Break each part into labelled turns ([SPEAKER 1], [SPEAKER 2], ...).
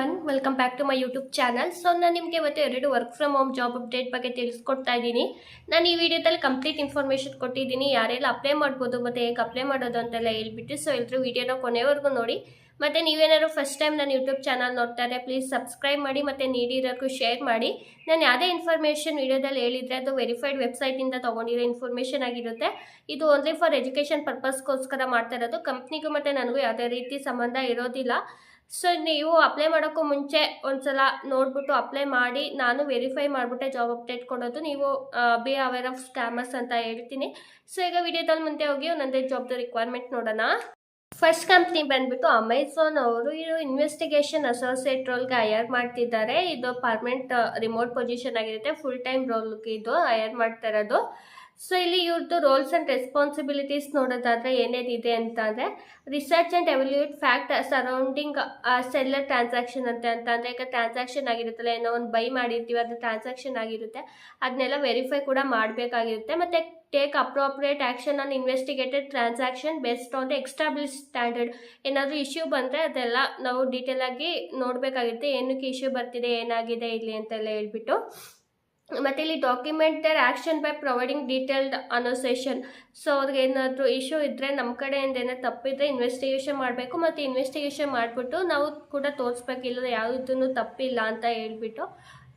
[SPEAKER 1] One welcome back to my YouTube channel so ನಾನು ನಿಮಗೆ ಇವತ್ತು ಎರಡು work from home job update ಬಗ್ಗೆ ತಿಳಿಸ್ಕೊಡ್ತಾ ಇದ್ದೀನಿ. ನಾನು ಈ ವಿಡಿಯೋದಲ್ಲಿ ಕಂಪ್ಲೀಟ್ ಇನ್ಫಾರ್ಮೇಷನ್ ಕೊಟ್ಟಿದ್ದೀನಿ. ಯಾರೆಲ್ಲ ಅಪ್ಲೈ ಮಾಡ್ಬೋದು ಮತ್ತು ಹೇಗೆ ಅಪ್ಲೈ ಮಾಡೋದು ಅಂತೆಲ್ಲ ಹೇಳ್ಬಿಟ್ಟು ಸೊ ಎಲ್ಲರೂ ವಿಡಿಯೋನ ಕೊನೆವರೆಗೂ ನೋಡಿ. ಮತ್ತು ನೀವೇನಾದ್ರು ಫಸ್ಟ್ ಟೈಮ್ ನನ್ನ ಯೂಟ್ಯೂಬ್ ಚಾನಲ್ ನೋಡ್ತಾರೆ ಪ್ಲೀಸ್ ಸಬ್ಸ್ಕ್ರೈಬ್ ಮಾಡಿ ಮತ್ತು ನೀಡಿರೋಕ್ಕೂ ಶೇರ್ ಮಾಡಿ. ನಾನು ಯಾವುದೇ ಇನ್ಫಾರ್ಮೇಷನ್ ವಿಡಿಯೋದಲ್ಲಿ ಹೇಳಿದರೆ ಅದು ವೆರಿಫೈಡ್ ವೆಬ್ಸೈಟಿಂದ ತೊಗೊಂಡಿರೋ ಇನ್ಫಾರ್ಮೇಷನ್ ಆಗಿರುತ್ತೆ. ಇದು ಓನ್ಲಿ ಫಾರ್ ಎಜುಕೇಷನ್ ಪರ್ಪಸ್ಗೋಸ್ಕರ ಮಾಡ್ತಾ ಇರೋದು. ಕಂಪ್ನಿಗೂ ಮತ್ತು ನನಗೂ ಯಾವುದೇ ರೀತಿ ಸಂಬಂಧ ಇರೋದಿಲ್ಲ. ಸೊ ನೀವು ಅಪ್ಲೈ ಮಾಡೋಕ್ಕೂ ಮುಂಚೆ ಒಂದ್ಸಲ ನೋಡ್ಬಿಟ್ಟು ಅಪ್ಲೈ ಮಾಡಿ, ನಾನು ವೆರಿಫೈ ಮಾಡಿಬಿಟ್ಟೆ ಜಾಬ್ ಅಪ್ಡೇಟ್ ಕೊಡೋದು. ನೀವು ಬಿ ಅವೇರ್ ಆಫ್ ಸ್ಕ್ಯಾಮರ್ಸ್ ಅಂತ ಹೇಳ್ತೀನಿ. ಸೊ ಈಗ ವಿಡಿಯೋದಲ್ಲಿ ಮುಂದೆ ಹೋಗಿ ಒಂದೊಂದೇ ಜಾಬ್ದು ರಿಕ್ವೈರ್ಮೆಂಟ್ ನೋಡೋಣ. ಫಸ್ಟ್ ಕಂಪ್ನಿ ಬಂದ್ಬಿಟ್ಟು ಅಮೆಝಾನ್ ಅವರು ಇದು ಇನ್ವೆಸ್ಟಿಗೇಷನ್ ಅಸೋಸಿಯೇಟ್ ರೋಲ್ಗೆ ಹೈಯರ್ ಮಾಡ್ತಿದ್ದಾರೆ. ಇದು ಪರ್ಮನೆಂಟ್ ರಿಮೋಟ್ ಪೊಸಿಷನ್ ಆಗಿರುತ್ತೆ. ಫುಲ್ ಟೈಮ್ ರೋಲ್ಗೆ ಇದು ಹೈಯರ್ ಮಾಡ್ತಾ ಇರೋದು. ಸೊ ಇಲ್ಲಿ ಇವ್ರದ್ದು ರೋಲ್ಸ್ ಆ್ಯಂಡ್ ರೆಸ್ಪಾನ್ಸಿಬಿಲಿಟೀಸ್ ನೋಡೋದಾದ್ರೆ ಏನೇನಿದೆ ಅಂತ ಅಂದರೆ research and evaluate fact surrounding seller transaction ಅಂತ ಅಂತ ಅಂದರೆ ಈಗ ಟ್ರಾನ್ಸಾಕ್ಷನ್ ಆಗಿರುತ್ತಲ್ಲ, ಏನೋ ಒಂದು ಬೈ ಮಾಡಿರ್ತೀವಿ, ಅದು ಟ್ರಾನ್ಸಾಕ್ಷನ್ ಆಗಿರುತ್ತೆ ಅದನ್ನೆಲ್ಲ ವೆರಿಫೈ ಕೂಡ ಮಾಡಬೇಕಾಗಿರುತ್ತೆ. ಮತ್ತು take appropriate action on investigated transaction best on the establish standard ಏನಾದರೂ ಇಶ್ಯೂ ಬಂದರೆ ಅದೆಲ್ಲ ನಾವು ಡೀಟೇಲಾಗಿ ನೋಡಬೇಕಾಗಿರುತ್ತೆ, ಏನಕ್ಕೆ ಇಶ್ಯೂ ಬರ್ತಿದೆ, ಏನಾಗಿದೆ ಇಲ್ಲಿ ಅಂತೆಲ್ಲ ಹೇಳ್ಬಿಟ್ಟು. ಮತ್ತು ಇಲ್ಲಿ document their action by providing detailed annotation so ಅವ್ರಿಗೆ ಏನಾದರೂ ಇಶ್ಯೂ ಇದ್ದರೆ ನಮ್ಮ ಕಡೆಯಿಂದ ಏನೋ ತಪ್ಪಿದ್ರೆ ಇನ್ವೆಸ್ಟಿಗೇಷನ್ ಮಾಡಬೇಕು. ಮತ್ತು ಇನ್ವೆಸ್ಟಿಗೇಷನ್ ಮಾಡಿಬಿಟ್ಟು ನಾವು ಕೂಡ ತೋರಿಸ್ಬೇಕು ಇಲ್ಲ ಯಾವುದೂ ತಪ್ಪಿಲ್ಲ ಅಂತ ಹೇಳ್ಬಿಟ್ಟು.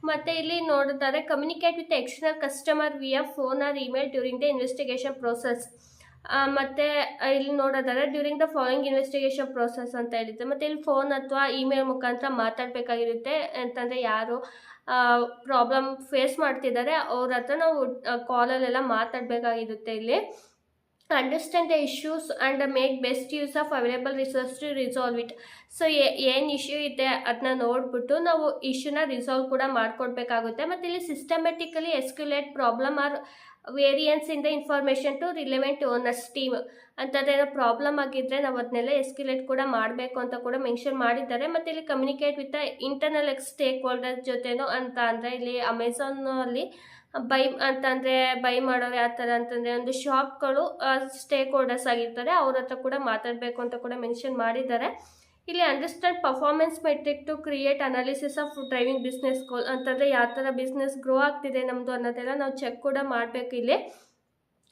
[SPEAKER 1] ಮತ್ತು ಇಲ್ಲಿ ನೋಡಿದರೆ communicate with external customer via phone or email during the investigation process ಮತ್ತು ಇಲ್ಲಿ ನೋಡೋದಾದ್ರೆ during the following investigation process ಅಂತ ಹೇಳಿದ್ದೆ ಮತ್ತು ಇಲ್ಲಿ ಫೋನ್ ಅಥವಾ ಇಮೇಲ್ ಮುಖಾಂತರ ಮಾತಾಡಬೇಕಾಗಿರುತ್ತೆ. ಅಂತಂದರೆ ಯಾರು ಪ್ರಾಬ್ಲಮ್ ಫೇಸ್ ಮಾಡ್ತಿದ್ದಾರೆ. ಅವ್ರ ಹತ್ರ ನಾವು ಕಾಲಲ್ಲೆಲ್ಲ ಮಾತಾಡಬೇಕಾಗಿರುತ್ತೆ ಇಲ್ಲಿ. Understand the issues and make best use of available resource to resolve it so ಏನು ಇಶ್ಯೂ ಇದೆ ಅದನ್ನ ನೋಡಿಬಿಟ್ಟು ನಾವು ಇಶ್ಯೂನ ರಿಸಾಲ್ವ್ ಕೂಡ ಮಾಡಿಕೊಡ್ಬೇಕಾಗುತ್ತೆ. ಮತ್ತು ಇಲ್ಲಿ systematically escalate problem or variance in the information to relevant owners team ಅಂಥದ್ದೇನೋ problem ಆಗಿದ್ದರೆ ನಾವು ಅದನ್ನೆಲ್ಲ ಎಸ್ಕ್ಯುಲೇಟ್ ಕೂಡ ಮಾಡಬೇಕು ಅಂತ ಕೂಡ ಮೆನ್ಷನ್ ಮಾಡಿದ್ದಾರೆ. ಮತ್ತು ಇಲ್ಲಿ communicate with internal stakeholder ಜೊತೆನೋ ಅಂತ ಅಂದರೆ ಇಲ್ಲಿ ಅಮೆಝಾನಲ್ಲಿ ಬೈ ಅಂತಂದರೆ ಬೈ ಮಾಡೋರು ಯಾವ ಥರ ಅಂತಂದರೆ ಒಂದು ಶಾಪ್ಗಳು ಸ್ಟೇಕ್ ಹೋಲ್ಡರ್ಸ್ ಆಗಿರ್ತಾರೆ, ಅವ್ರ ಹತ್ರ ಕೂಡ ಮಾತಾಡಬೇಕು ಅಂತ ಕೂಡ ಮೆನ್ಷನ್ ಮಾಡಿದ್ದಾರೆ. ಇಲ್ಲಿ understand performance metric to create analysis of driving business goal ಅಂತಂದರೆ ಯಾವ ಥರ ಬಿಸ್ನೆಸ್ ಗ್ರೋ ಆಗ್ತಿದೆ ನಮ್ಮದು ಅನ್ನೋದೆಲ್ಲ ನಾವು ಚೆಕ್ ಕೂಡ ಮಾಡಬೇಕು ಇಲ್ಲಿ.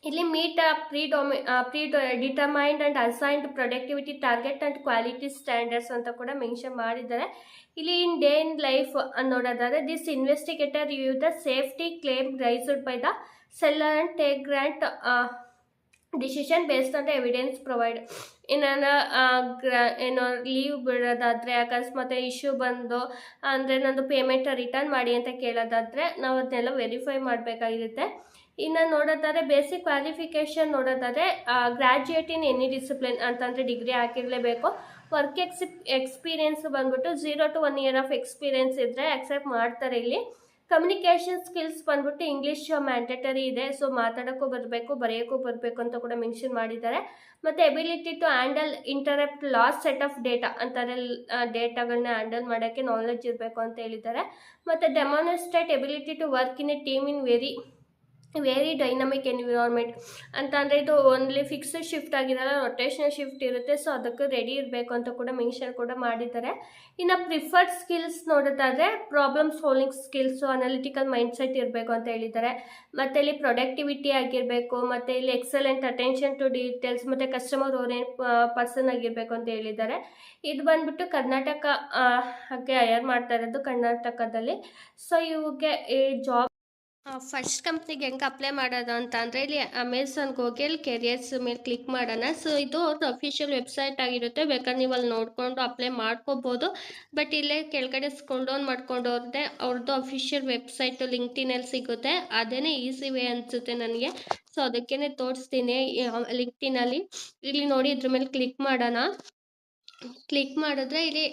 [SPEAKER 1] ಇಲ್ಲಿ meet pre ಡೊಮಿ pre determined and assigned productivity target and quality standards ಅಂತ ಕೂಡ ಮೆನ್ಷನ್ ಮಾಡಿದ್ದಾರೆ. ಇಲ್ಲಿ ಇನ್ ಡೇ ಇನ್ ಲೈಫ್ ನೋಡೋದಾದರೆ this investigator you the safety claim raised by the seller and take grant decision based ಅಂದರೆ evidence provide ಏನಾರ ಏನೋ leave ಬಿಡೋದಾದರೆ, ಅಕಸ್ಮಾತ್ issue ಬಂದು, ಅಂದರೆ ನಂದು ಪೇಮೆಂಟ್ ರಿಟರ್ನ್ ಮಾಡಿ ಅಂತ ಕೇಳೋದಾದರೆ, ನಾವು ಅದನ್ನೆಲ್ಲ ವೆರಿಫೈ ಮಾಡಬೇಕಾಗಿರುತ್ತೆ. ಇನ್ನು ನೋಡೋದಾದ್ರೆ ಬೇಸಿಕ್ ಕ್ವಾಲಿಫಿಕೇಷನ್ ನೋಡೋದಾದರೆ ಗ್ರ್ಯಾಜುಯೇಟ್ ಇನ್ ಎನಿ ಡಿಸಿಪ್ಲಿನ್ ಅಂತಂದರೆ ಡಿಗ್ರಿ ಹಾಕಿರಲೇಬೇಕು. ವರ್ಕ್ ಎಕ್ಸಿ ಎಕ್ಸ್ಪೀರಿಯೆನ್ಸ್ ಬಂದ್ಬಿಟ್ಟು zero to one year of experience ಇದ್ದರೆ ಅಕ್ಸೆಪ್ಟ್ ಮಾಡ್ತಾರೆ ಇಲ್ಲಿ. ಕಮ್ಯುನಿಕೇಷನ್ ಸ್ಕಿಲ್ಸ್ ಬಂದ್ಬಿಟ್ಟು ಇಂಗ್ಲೀಷ್ ಮ್ಯಾಂಡೇಟರಿ ಇದೆ. ಸೊ ಮಾತಾಡೋಕ್ಕೂ ಬರಬೇಕು, ಬರೆಯೋಕ್ಕೂ ಬರಬೇಕು ಅಂತ ಕೂಡ ಮೆನ್ಷನ್ ಮಾಡಿದ್ದಾರೆ. ಮತ್ತು ability to handle interrupt last set of data ಅಂತಾರೆ ಡೇಟಾಗಳನ್ನ ಹ್ಯಾಂಡಲ್ ಮಾಡೋಕ್ಕೆ ನಾಲೆಜ್ ಇರಬೇಕು ಅಂತ ಹೇಳಿದ್ದಾರೆ. ಮತ್ತು demonstrate ability to work in a team in very very dynamic environment ಅಂತ ಅಂದರೆ ಇದು ಓನ್ಲಿ ಫಿಕ್ಸ್ಡ್ ಶಿಫ್ಟ್ ಆಗಿರಲ್ಲ ರೊಟೇಷನಲ್ ಶಿಫ್ಟ್ ಇರುತ್ತೆ. ಸೊ ಅದಕ್ಕೆ ರೆಡಿ ಇರಬೇಕು ಅಂತ ಕೂಡ ಮೆನ್ಷನ್ ಕೂಡ ಮಾಡಿದ್ದಾರೆ. ಇನ್ನು ಪ್ರಿಫರ್ಡ್ ಸ್ಕಿಲ್ಸ್ ನೋಡೋದಾದರೆ problem solving skills analytical mindset ಇರಬೇಕು ಅಂತ ಹೇಳಿದ್ದಾರೆ. ಮತ್ತು ಇಲ್ಲಿ ಪ್ರೊಡಕ್ಟಿವಿಟಿ ಆಗಿರಬೇಕು, ಮತ್ತು ಇಲ್ಲಿ ಎಕ್ಸಲೆಂಟ್ ಅಟೆನ್ಷನ್ ಟು ಡೀಟೇಲ್ಸ್ ಮತ್ತು ಕಸ್ಟಮರ್ ಓರಿಯೆಂಟ್ ಪರ್ಸನ್ ಆಗಿರಬೇಕು ಅಂತ ಹೇಳಿದ್ದಾರೆ. ಇದು ಬಂದ್ಬಿಟ್ಟು ಕರ್ನಾಟಕ ಹಾಗೆ ಹೈಯರ್ ಮಾಡ್ತಾ ಇರೋದು ಕರ್ನಾಟಕದಲ್ಲಿ. ಸೊ ಇವಕ್ಕೆ ಈ ಜಾಬ್ ಫಸ್ಟ್ ಕಂಪ್ನಿಗೆ ಹೆಂಗೆ ಅಪ್ಲೈ ಮಾಡೋದು ಅಂತ ಅಂದರೆ ಇಲ್ಲಿ ಅಮೆಝಾನ್ಗೆ ಹೋಗಿ ಅಲ್ಲಿ ಕೆರಿಯರ್ಸ್ ಮೇಲೆ ಕ್ಲಿಕ್ ಮಾಡೋಣ. ಸೊ ಇದು ಅವ್ರದ್ದು ಅಫಿಷಿಯಲ್ ವೆಬ್ಸೈಟ್ ಆಗಿರುತ್ತೆ. ಬೇಕಾದ್ರೆ ನೀವು ಅಲ್ಲಿ ನೋಡಿಕೊಂಡು ಅಪ್ಲೈ ಮಾಡ್ಕೋಬೋದು. ಬಟ್ ಇಲ್ಲೇ ಕೆಳಗಡೆ ಸ್ಕೂಲ್ ಡೌನ್ ಮಾಡ್ಕೊಂಡು ಹೋದ್ರೆ ಅವ್ರದ್ದು ಅಫಿಷಿಯಲ್ ವೆಬ್ಸೈಟು ಲಿಂಕ್ಟಿನಲ್ಲಿ ಸಿಗುತ್ತೆ. ಅದೇ ಈಸಿ ವೇ ಅನಿಸುತ್ತೆ ನನಗೆ. ಸೊ ಅದಕ್ಕೇ ತೋರಿಸ್ತೀನಿ ಲಿಂಕ್ಟಿನಲ್ಲಿ ಇಲ್ಲಿ ನೋಡಿ ಇದ್ರ ಮೇಲೆ ಕ್ಲಿಕ್ ಮಾಡೋಣ. ಕ್ಲಿಕ್ ಮಾಡಿದ್ರೆ ಇಲ್ಲಿ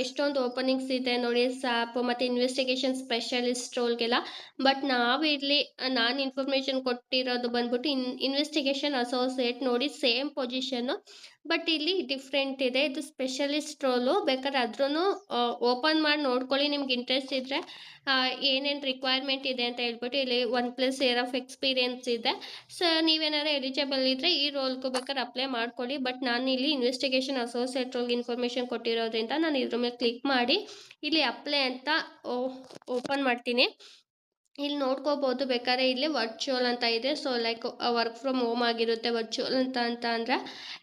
[SPEAKER 1] ಎಷ್ಟೊಂದು ಓಪನಿಂಗ್ಸ್ ಇದೆ ನೋಡಿ ಸ್ಯಾಪ್ ಮತ್ತು ಇನ್ವೆಸ್ಟಿಗೇಷನ್ ಸ್ಪೆಷಲಿಸ್ಟ್ ರೋಲ್ಗೆಲ್ಲ ಬಟ್ ನಾವು ಇಲ್ಲಿ, ನಾನು ಇನ್ಫಾರ್ಮೇಷನ್ ಕೊಟ್ಟಿರೋದು ಬಂದ್ಬಿಟ್ಟು ಇನ್ ಇನ್ವೆಸ್ಟಿಗೇಷನ್ ಅಸೋಸಿಯೇಟ್ ನೋಡಿ ಸೇಮ್ ಪೊಸಿಷನ್ನು ಬಟ್ ಇಲ್ಲಿ ಡಿಫ್ರೆಂಟ್ ಇದೆ. ಇದು ಸ್ಪೆಷಲಿಸ್ಟ್ ರೋಲು ಬೇಕಾದ್ರೆ ಅದ್ರೂ ಓಪನ್ ಮಾಡಿ ನೋಡ್ಕೊಳ್ಳಿ. ನಿಮ್ಗೆ ಇಂಟ್ರೆಸ್ಟ್ ಇದ್ದರೆ ಏನೇನು ರಿಕ್ವೈರ್ಮೆಂಟ್ ಇದೆ ಅಂತ ಹೇಳ್ಬಿಟ್ಟು ಇಲ್ಲಿ one plus year of experience ಇದೆ. ಸೊ ನೀವೇನಾದ್ರು ಎಲಿಜಿಬಲ್ ಇದ್ದರೆ ಈ ರೋಲ್ಗೂ ಬೇಕಾದ್ರೆ ಅಪ್ಲೈ ಮಾಡ್ಕೊಳ್ಳಿ. ಬಟ್ ನಾನು ಇಲ್ಲಿ ಇನ್ವೆಸ್ಟಿಗೇಷನ್ ಅಸೋಸಿಯೇಟ್ ರೋಲ್ಗೆ ಇನ್ಫಾರ್ಮೇಷನ್ ಕೊಟ್ಟಿರೋದ್ರಿಂದ ನಾನು ಇದ್ರ ಮೇಲೆ ಕ್ಲಿಕ್ ಮಾಡಿ, ಇಲ್ಲಿ ಅಪ್ಲೈ ಅಂತ ಓಪನ್ ಮಾಡ್ತೀನಿ. ಇಲ್ಲಿ ನೋಡ್ಕೋಬೋದು. ಬೇಕಾದ್ರೆ ಇಲ್ಲಿ ವರ್ಚುವಲ್ ಅಂತ ಇದೆ. So like work from home ಆಗಿರುತ್ತೆ ವರ್ಚುವಲ್ ಅಂತ ಅಂತ ಅಂದರೆ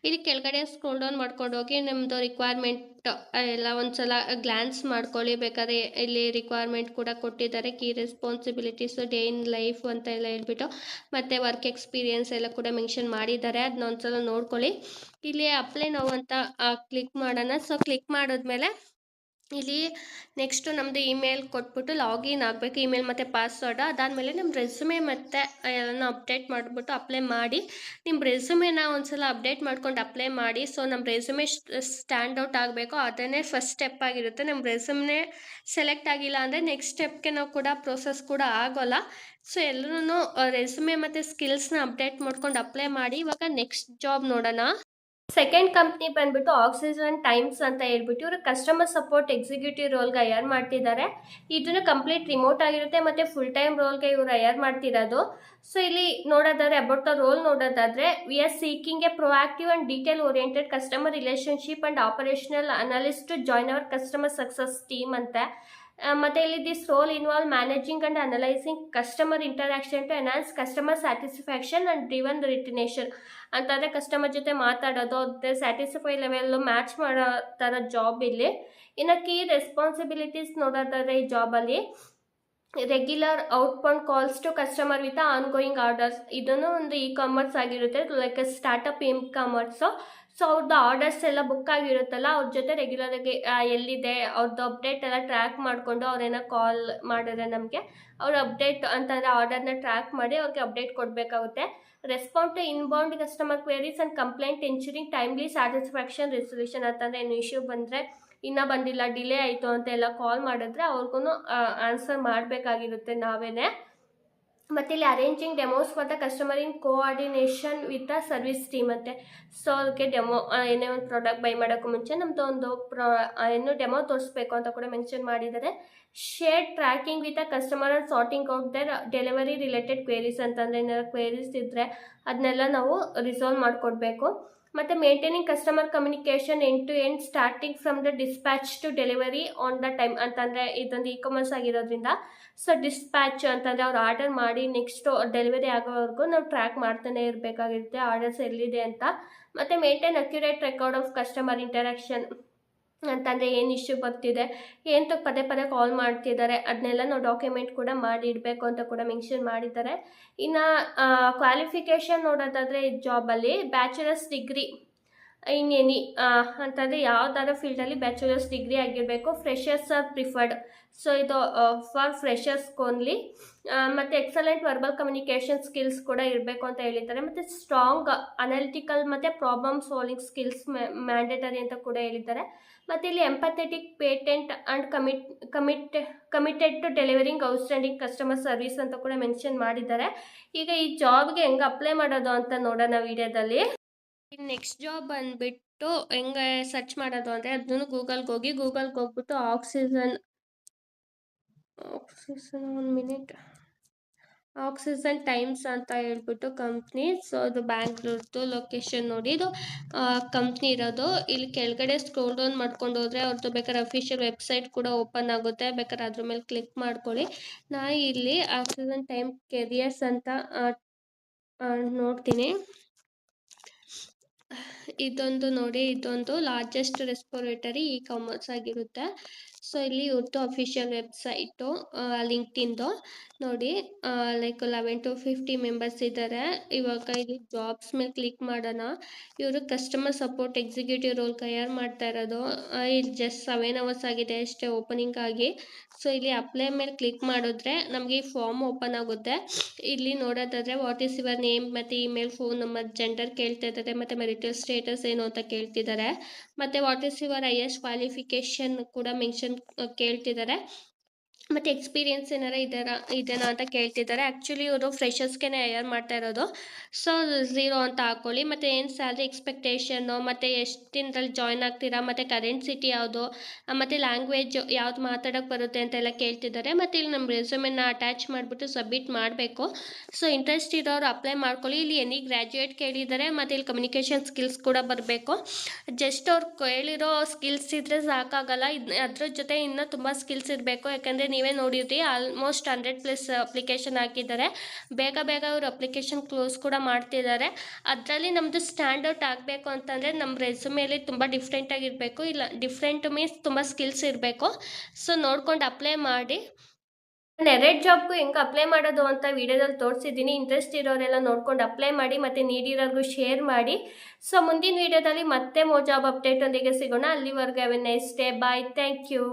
[SPEAKER 1] ಇಲ್ಲಿ ಕೆಳಗಡೆ ಸ್ಕ್ರೋಲ್ ಡೌನ್ ಮಾಡ್ಕೊಂಡು ಹೋಗಿ ನಿಮ್ಮದು ರಿಕ್ವೈರ್ಮೆಂಟ್ ಎಲ್ಲ ಒಂದ್ಸಲ ಗ್ಲಾನ್ಸ್ ಮಾಡ್ಕೊಳ್ಳಿ. ಬೇಕಾದ್ರೆ ಇಲ್ಲಿ ರಿಕ್ವೈರ್ಮೆಂಟ್ ಕೂಡ ಕೊಟ್ಟಿದ್ದಾರೆ. Key responsibilities day in life ಅಂತ ಎಲ್ಲ ಹೇಳ್ಬಿಟ್ಟು ಮತ್ತು ವರ್ಕ್ ಎಕ್ಸ್ಪೀರಿಯನ್ಸ್ ಎಲ್ಲ ಕೂಡ ಮೆನ್ಷನ್ ಮಾಡಿದ್ದಾರೆ. ಅದನ್ನ ಒಂದ್ಸಲ ನೋಡ್ಕೊಳ್ಳಿ. ಇಲ್ಲಿ ಅಪ್ಲೈ ನೋವು ಅಂತ ಕ್ಲಿಕ್ ಮಾಡೋಣ. ಸೊ ಕ್ಲಿಕ್ ಮಾಡಿದ್ಮೇಲೆ ಇಲ್ಲಿ ನೆಕ್ಸ್ಟು ನಮ್ಮದು ಇಮೇಲ್ ಕೊಟ್ಬಿಟ್ಟು ಲಾಗಿನ್ ಆಗಬೇಕು. ಇಮೇಲ್ ಮತ್ತು ಪಾಸ್ವರ್ಡ್ ಅದಾದಮೇಲೆ ನಿಮ್ಮ ರೆಸ್ಯೂಮೆ ಮತ್ತು ಎಲ್ಲ ಅಪ್ಡೇಟ್ ಮಾಡಿಬಿಟ್ಟು ಅಪ್ಲೈ ಮಾಡಿ. ನಿಮ್ಮ ರೆಸ್ಯೂಮೆನ ಒಂದ್ಸಲ ಅಪ್ಡೇಟ್ ಮಾಡ್ಕೊಂಡು ಅಪ್ಲೈ ಮಾಡಿ. ಸೊ ನಮ್ಮ ರೆಸ್ಯೂಮೆ ಸ್ಟ್ಯಾಂಡ್ ಔಟ್ ಆಗಬೇಕು. ಅದನ್ನೇ ಫಸ್ಟ್ ಸ್ಟೆಪ್ ಆಗಿರುತ್ತೆ. ನಮ್ಮ ರೆಸ್ಯೂಮ್ನೇ ಸೆಲೆಕ್ಟ್ ಆಗಿಲ್ಲ ಅಂದರೆ ನೆಕ್ಸ್ಟ್ ಸ್ಟೆಪ್ಗೆ ನಾವು ಕೂಡ ಪ್ರೋಸೆಸ್ ಕೂಡ ಆಗೋಲ್ಲ. ಸೊ ಎಲ್ಲರೂ ರೆಸ್ಯೂಮೆ ಮತ್ತು ಸ್ಕಿಲ್ಸ್ನ ಅಪ್ಡೇಟ್ ಮಾಡ್ಕೊಂಡು ಅಪ್ಲೈ ಮಾಡಿ. ಇವಾಗ ನೆಕ್ಸ್ಟ್ ಜಾಬ್ ನೋಡೋಣ. ಸೆಕೆಂಡ್ ಕಂಪ್ನಿ ಬಂದ್ಬಿಟ್ಟು ಆಕ್ಸಿಜನ್ ಟೈಮ್ಸ್ ಅಂತ ಹೇಳ್ಬಿಟ್ಟು ಇವರು ಕಸ್ಟಮರ್ ಸಪೋರ್ಟ್ ಎಕ್ಸಿಕ್ಯೂಟಿವ್ ರೋಲ್ಗೆ ಹೈಯರ್ ಮಾಡ್ತಿದ್ದಾರೆ. ಇದನ್ನು ಕಂಪ್ಲೀಟ್ ರಿಮೋಟ್ ಆಗಿರುತ್ತೆ ಮತ್ತು ಫುಲ್ ಟೈಮ್ ರೋಲ್ಗೆ ಇವರು ಹೈಯರ್ ಮಾಡ್ತಿರೋದು. ಸೊ ಇಲ್ಲಿ ನೋಡೋದಾದ್ರೆ ಅಬೌಟ್ ದ ರೋಲ್ ನೋಡೋದಾದ್ರೆ we are seeking a proactive and detail oriented customer relationship and operational analyst join our customer success team ಅಂತ. ಮತ್ತೆ ಇಲ್ಲಿ this role involve managing and analysing customer interaction to enhance customer satisfaction and driven retention ಅಂತಂದರೆ customer ಜೊತೆ ಮಾತಾಡೋದು ಅದ್ರ satisfy level match ಮಾಡೋ ಥರ job ಇಲ್ಲಿ. ಇನ್ನು ಕೀ ರೆಸ್ಪಾನ್ಸಿಬಿಲಿಟೀಸ್ ನೋಡೋದಾದ್ರೆ ಈ ಜಾಬಲ್ಲಿ regular outbound calls to customer with on going orders ಇದನ್ನು ಒಂದು ಇ ಕಾಮರ್ಸ್ ಆಗಿರುತ್ತೆ like startup e commerce so ಅವ್ರದ್ದು ಆರ್ಡರ್ಸ್ ಎಲ್ಲ ಬುಕ್ ಆಗಿರುತ್ತಲ್ಲ, ಅವ್ರ ಜೊತೆ ರೆಗ್ಯುಲರ್ ಆಗಿ ಎಲ್ಲಿದೆ ಅವ್ರದ್ದು ಅಪ್ಡೇಟ್ ಎಲ್ಲ ಟ್ರ್ಯಾಕ್ ಮಾಡಿಕೊಂಡು ಅವ್ರೇನೋ ಕಾಲ್ ಮಾಡಿದ್ರೆ ನಮಗೆ, ಅವ್ರ ಅಪ್ಡೇಟ್ ಅಂತಂದರೆ ಆರ್ಡರ್ನ ಟ್ರ್ಯಾಕ್ ಮಾಡಿ ಅವ್ರಿಗೆ ಅಪ್ಡೇಟ್ ಕೊಡಬೇಕಾಗುತ್ತೆ. Respond to inbound customer queries and complaint ensuring timely satisfaction resolution ಅಂತಂದರೆ ಏನು ಇಶ್ಯೂ ಬಂದರೆ, ಇನ್ನೂ ಬಂದಿಲ್ಲ ಡಿಲೇ ಆಯಿತು ಅಂತೆಲ್ಲ ಕಾಲ್ ಮಾಡಿದ್ರೆ ಅವ್ರಿಗೂ ಆನ್ಸರ್ ಮಾಡಬೇಕಾಗಿರುತ್ತೆ ನಾವೇನೆ. ಮತ್ತು ಇಲ್ಲಿ arranging demos for the customer in coordination with the service team ಅಂತೆ ಸೊ ಅದಕ್ಕೆ ಡೆಮೋ ಏನೇ ಒಂದು ಪ್ರಾಡಕ್ಟ್ ಬೈ ಮಾಡೋಕ್ಕೂ ಮುಂಚೆ ನಮ್ಮದು ಒಂದು ಪ್ರಾ ಏನು ಡೆಮೋ ತೋರಿಸ್ಬೇಕು ಅಂತ ಕೂಡ ಮೆನ್ಷನ್ ಮಾಡಿದ್ದಾರೆ. Share tracking with a customer and sorting out their delivery related queries ಅಂತಂದರೆ ಏನಾದ್ರು ಕ್ವೇರೀಸ್ ಇದ್ದರೆ ಅದನ್ನೆಲ್ಲ ನಾವು ರಿಸಾಲ್ವ್ ಮಾಡಿಕೊಡ್ಬೇಕು. ಮತ್ತು maintaining customer communication end to end starting from the dispatch to delivery on the time ಅಂತಂದರೆ ಇದೊಂದು ಇ ಕಾಮರ್ಸ್ ಆಗಿರೋದ್ರಿಂದ. ಸೊ ಡಿಸ್ಪ್ಯಾಚ್ ಅಂತಂದರೆ ಅವ್ರು ಆರ್ಡರ್ ಮಾಡಿ ನೆಕ್ಸ್ಟು ಡೆಲಿವರಿ ಆಗೋವರೆಗೂ ನಾವು ಟ್ರ್ಯಾಕ್ ಮಾಡ್ತಾನೆ ಇರಬೇಕಾಗಿರುತ್ತೆ ಆರ್ಡರ್ಸ್ ಎಲ್ಲಿದೆ ಅಂತ. ಮತ್ತು maintain accurate record of customer interaction ಅಂತಂದರೆ ಏನು ಇಶ್ಯೂ ಬರ್ತಿದೆ, ಏನು ಪದೇ ಪದೇ ಕಾಲ್ ಮಾಡ್ತಿದ್ದಾರೆ ಅದನ್ನೆಲ್ಲ ನಾವು ಡಾಕ್ಯುಮೆಂಟ್ ಕೂಡ ಮಾಡಿ ಇಡಬೇಕು ಅಂತ ಕೂಡ ಮೆನ್ಷನ್ ಮಾಡಿದ್ದಾರೆ. ಇನ್ನು ಕ್ವಾಲಿಫಿಕೇಷನ್ ನೋಡೋದಾದರೆ ಜಾಬಲ್ಲಿ ಬ್ಯಾಚುಲರ್ಸ್ ಡಿಗ್ರಿ ಇನ್ ಎನಿ ಅಂತಂದರೆ ಯಾವ್ದಾದ್ರು ಫೀಲ್ಡಲ್ಲಿ ಬ್ಯಾಚುಲರ್ಸ್ ಡಿಗ್ರಿ ಆಗಿರಬೇಕು ಫ್ರೆಷರ್ಸ್ ಆರ್ ಪ್ರಿಫರ್ಡ್ ಸೊ ಇದು ಫಾರ್ ಫ್ರೆಷರ್ಸ್ ಓನ್ಲಿ ಮತ್ತು ಎಕ್ಸಲೆಂಟ್ ವರ್ಬಲ್ ಕಮ್ಯುನಿಕೇಷನ್ ಸ್ಕಿಲ್ಸ್ ಕೂಡ ಇರಬೇಕು ಅಂತ ಹೇಳಿದ್ದಾರೆ. ಮತ್ತು ಸ್ಟ್ರಾಂಗ್ ಅನಾಲಿಟಿಕಲ್ ಮತ್ತು ಪ್ರಾಬ್ಲಮ್ ಸಾಲ್ವಿಂಗ್ ಸ್ಕಿಲ್ಸ್ ಮ್ಯಾಂಡೇಟರಿ ಅಂತ ಕೂಡ ಹೇಳಿದ್ದಾರೆ. ಮತ್ತು ಇಲ್ಲಿ empathetic patient and commit commit committed to delivering outstanding customer service ಅಂತ ಕೂಡ ಮೆನ್ಷನ್ ಮಾಡಿದ್ದಾರೆ. ಈಗ ಈ ಜಾಬ್ಗೆ ಹೆಂಗೆ ಅಪ್ಲೈ ಮಾಡೋದು ಅಂತ ನೋಡೋಣ ವಿಡಿಯೋದಲ್ಲಿ ನೆಕ್ಸ್ಟ್ ಜಾಬ್ ಬಂದ್ಬಿಟ್ಟು ಹೆಂಗೆ ಸರ್ಚ್ ಮಾಡೋದು ಅಂದರೆ ಅದನ್ನು ಗೂಗಲ್ಗೆ ಹೋಗಿ, ಗೂಗಲ್ಗೆ ಹೋಗ್ಬಿಟ್ಟು ಆಕ್ಸಿಜನ್ ಆಕ್ಸಿಜನ್ ಒಂದು ಮಿನಿಟ್. ಆಕ್ಸಿಜನ್ ಟೈಮ್ಸ್ ಅಂತ ಹೇಳ್ಬಿಟ್ಟು ಕಂಪ್ನಿ. ಸೊ, ಅದು ಬ್ಯಾಂಗ್ಳೂರ್ದು ಲೊಕೇಶನ್ ನೋಡಿ. ಇದು ಕಂಪ್ನಿ ಇರೋದು. ಇಲ್ಲಿ ಕೆಳಗಡೆ ಸ್ಕ್ರೋಲ್ ಡೌನ್ ಮಾಡ್ಕೊಂಡು ಹೋದರೆ ಅವ್ರದ್ದು ಬೇಕಾದ್ರೆ ಅಫಿಷಿಯಲ್ ವೆಬ್ಸೈಟ್ ಕೂಡ ಓಪನ್ ಆಗುತ್ತೆ. ಬೇಕಾದ್ರೆ ಅದ್ರ ಮೇಲೆ ಕ್ಲಿಕ್ ಮಾಡ್ಕೊಳ್ಳಿ. ನಾ ಇಲ್ಲಿ ಆಕ್ಸಿಜನ್ ಟೈಮ್ ಕೆರಿಯರ್ಸ್ ಅಂತ ನೋಡ್ತೀನಿ. ಇದೊಂದು ನೋಡಿ ಇದೊಂದು ಲಾರ್ಜೆಸ್ಟ್ ರೆಸ್ಪಿರೇಟರಿ ಇ ಕಾಮರ್ಸ್ ಆಗಿರುತ್ತೆ. ಸೊ ಇಲ್ಲಿ ಇವ್ರದ್ದು ಅಫಿಷಿಯಲ್ ವೆಬ್ಸೈಟು ಲಿಂಕ್ಡಿಂದು ನೋಡಿ like eleven to fifty members ಇದ್ದಾರೆ ಇವಾಗ ಇಲ್ಲಿ ಜಾಬ್ಸ್ ಮೇಲೆ ಕ್ಲಿಕ್ ಮಾಡೋಣ. ಇವರು ಕಸ್ಟಮರ್ ಸಪೋರ್ಟ್ ಎಕ್ಸಿಕ್ಯೂಟಿವ್ ರೋಲ್ ತಯಾರು ಮಾಡ್ತಾ ಇರೋದು. ಇಲ್ಲಿ ಜಸ್ಟ್ ಸೆವೆನ್ ಅವರ್ಸ್ ಆಗಿದೆ ಅಷ್ಟೇ ಓಪನಿಂಗ್ ಆಗಿ. ಸೊ ಇಲ್ಲಿ ಅಪ್ಲೈ ಮೇಲೆ ಕ್ಲಿಕ್ ಮಾಡಿದ್ರೆ ನಮಗೆ ಈ ಫಾರ್ಮ್ ಓಪನ್ ಆಗುತ್ತೆ. ಇಲ್ಲಿ ನೋಡೋದಾದ್ರೆ ವಾಟ್ ಈಸ್ ಯುವರ್ ನೇಮ್ ಮತ್ತು ಇಮೇಲ್ ಫೋನ್ ನಂಬರ್ ಜೆಂಡರ್ ಕೇಳ್ತಾ ಇದ್ದಾರೆ, ಮತ್ತು ಮೆರಿಟಲ್ ಸ್ಟೇಟಸ್ ಏನು ಅಂತ ಕೇಳ್ತಿದ್ದಾರೆ. ಮತ್ತು what is your highest qualification ಕೂಡ ಮೆನ್ಷನ್ ಕೇಳ್ತಿದ್ದಾರೆ. ಮತ್ತು ಎಕ್ಸ್ಪೀರಿಯನ್ಸ್ ಏನಾರ ಇದೆಯಾ ಇದೆಯಾ ಅಂತ ಕೇಳ್ತಿದ್ದಾರೆ ಆ್ಯಕ್ಚುಲಿ ಇವರು ಫ್ರೆಷರ್ಸ್ಗೆ ಹೈಯರ್ ಮಾಡ್ತಾ ಇರೋದು. ಸೊ ಝೀರೋ ಅಂತ ಹಾಕ್ಕೊಳ್ಳಿ ಮತ್ತು ಏನು ಸ್ಯಾಲ್ರಿ ಎಕ್ಸ್ಪೆಕ್ಟೇಷನ್ನು ಮತ್ತು ಎಷ್ಟು ದಿನದಲ್ಲಿ ಜಾಯ್ನ್ ಆಗ್ತೀರಾ, ಮತ್ತು ಕರೆಂಟ್ ಸಿಟಿ ಯಾವುದು ಮತ್ತು ಲ್ಯಾಂಗ್ವೇಜ್ ಯಾವ್ದು ಮಾತಾಡೋಕ್ಕೆ ಬರುತ್ತೆ ಅಂತೆಲ್ಲ ಕೇಳ್ತಿದ್ದಾರೆ ಮತ್ತು ಇಲ್ಲಿ ನಮ್ಮ ರೆಸ್ಯೂಮೆನ ಅಟ್ಯಾಚ್ ಮಾಡಿಬಿಟ್ಟು ಸಬ್ಮಿಟ್ ಮಾಡಬೇಕು. ಸೊ ಇಂಟ್ರೆಸ್ಟ್ ಇರೋರು ಅಪ್ಲೈ ಮಾಡ್ಕೊಳ್ಳಿ. ಇಲ್ಲಿ ಎನಿ ಗ್ರ್ಯಾಜುಯೇಟ್ ಕೇಳಿದ್ದಾರೆ ಮತ್ತು ಇಲ್ಲಿ ಕಮ್ಯುನಿಕೇಷನ್ ಸ್ಕಿಲ್ಸ್ ಕೂಡ ಬರಬೇಕು. ಜಸ್ಟ್ ಅವ್ರು ಕೇಳಿರೋ ಸ್ಕಿಲ್ಸ್ ಇದ್ದರೆ ಸಾಕಾಗಲ್ಲ. ಅದ್ರ ಜೊತೆ ಇನ್ನೂ ತುಂಬ ಸ್ಕಿಲ್ಸ್ ಇರಬೇಕು. ಯಾಕಂದರೆ ನೀವೇ ನೋಡಿದ್ರಿ ಆಲ್ಮೋಸ್ಟ್ ಹಂಡ್ರೆಡ್ ಪ್ಲಸ್ ಅಪ್ಲಿಕೇಶನ್ ಹಾಕಿದ್ದಾರೆ. ಬೇಗ ಬೇಗ ಅವರು ಅಪ್ಲಿಕೇಶನ್ ಕ್ಲೋಸ್ ಕೂಡ ಮಾಡ್ತಿದ್ದಾರೆ. ಅದರಲ್ಲಿ ನಮ್ಮದು ಸ್ಟ್ಯಾಂಡ್ ಔಟ್ ಆಗಬೇಕು ಅಂತಂದರೆ ನಮ್ಮ ರೆಸ್ಯೂಮೇಲಿ ತುಂಬ ಡಿಫ್ರೆಂಟಾಗಿರಬೇಕು ಇಲ್ಲ ಡಿಫ್ರೆಂಟ್ ಮೀನ್ಸ್ ತುಂಬ ಸ್ಕಿಲ್ಸ್ ಇರಬೇಕು. ಸೊ ನೋಡ್ಕೊಂಡು ಅಪ್ಲೈ ಮಾಡಿ. ನಾನು ಎರಡು ಜಾಬ್ಗೂ ಹೆಂಗೆ ಅಪ್ಲೈ ಮಾಡೋದು ಅಂತ ವಿಡಿಯೋದಲ್ಲಿ ತೋರಿಸಿದ್ದೀನಿ. ಇಂಟ್ರೆಸ್ಟ್ ಇರೋರೆಲ್ಲ ನೋಡ್ಕೊಂಡು ಅಪ್ಲೈ ಮಾಡಿ, ಮತ್ತು ನೀಡಿರೋರ್ಗೂ ಶೇರ್ ಮಾಡಿ. ಸೊ ಮುಂದಿನ ವಿಡಿಯೋದಲ್ಲಿ ಮತ್ತೆ ಮೋ ಜಾಬ್ ಅಪ್ಡೇಟ್ ಒಂದಿಗೆ ಸಿಗೋಣ. ಅಲ್ಲಿವರೆಗೂ nice day bye thank you